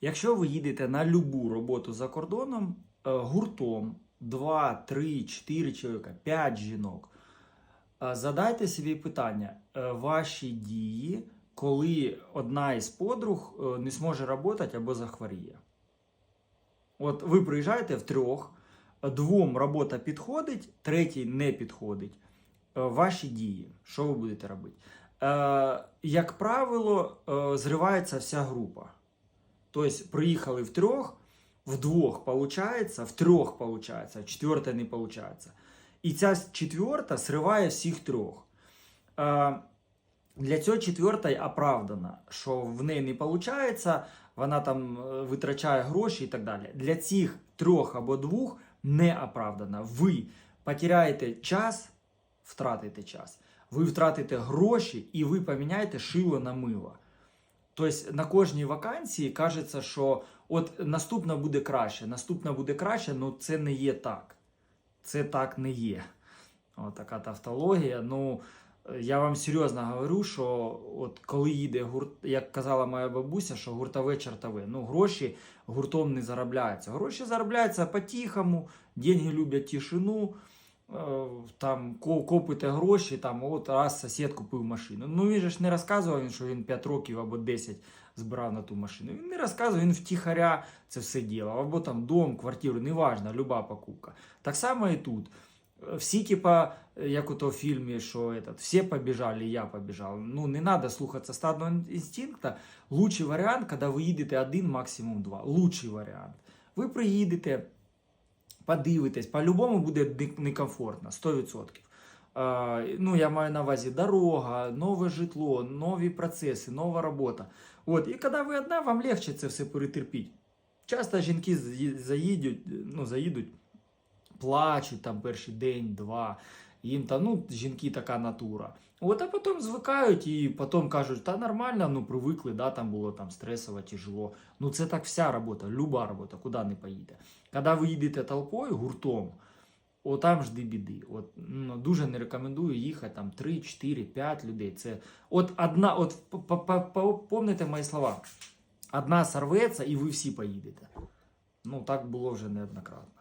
Якщо ви їдете на любу роботу за кордоном е, гуртом 2, 3, 4 чоловіка, 5 жінок, е, задайте собі питання, е, ваші дії, коли одна із подруг не зможе працювати або захворіє. От ви приїжджаєте в трьох, двом робота підходить, третій не підходить. Ваші дії, що ви будете робити? Як правило, зривається вся група. Тобто приїхали в трьох, в двох получається, в трьох получається, четверта не получається. І ця четверта зриває всіх трьох. Для цього четверта й оправдана, що в неї не виходить, вона там е, витрачає гроші і так далі. Для цих трьох або двох не оправдана. Ви потеряєте час, втратите час, ви втратите гроші і ви поміняєте шило на мило. Тобто на кожній вакансії кажеться, що от наступна буде краще, наступна буде краще, але це не є так. Це так не є. От така тавтологія. Ну, я вам серйозно говорю, що от коли їде гурт, як казала моя бабуся, що гуртове чертове. Ну, гроші гуртом не заробляються. Гроші заробляються по-тихому, деньги люблять тишину. Е, Там копите гроші, там от раз сусід купив машину. Ну він же ж не розказував, що він 5 років або 10 збирав на ту машину. Він не розказував, він втіхаря це все ділав. Або там дом, квартиру, неважно, люба покупка. Так само і тут. Е, Всі, типа, е, як у того фільмі, що этот, всі побіжали, я побіжав. Ну, не треба слухатися стадного інстинкта. Лучший варіант, коли ви їдете один, максимум два. Лучший варіант. Ви приїдете, подивитесь, по-любому буде некомфортно, 100%. Е, ну, я маю на увазі дорога, нове житло, нові процеси, нова робота. От, і коли ви одна, вам легше це все перетерпіти. Часто жінки заїдуть, ну, заїдуть, плачуть там перший день, два. Їм там, ну, жінки така натура. От, а потім звикають і потім кажуть, та нормально, ну привикли, да, там було там стресово, тяжело. Ну це так вся робота, люба робота, куди не поїде. Коли ви їдете толпою, гуртом, о, там жди біди. От, ну, дуже не рекомендую їхати там 3, 4, 5 людей. Це от одна, от помните мої слова. Одна сорветься і ви всі поїдете. Ну, так було вже неоднократно.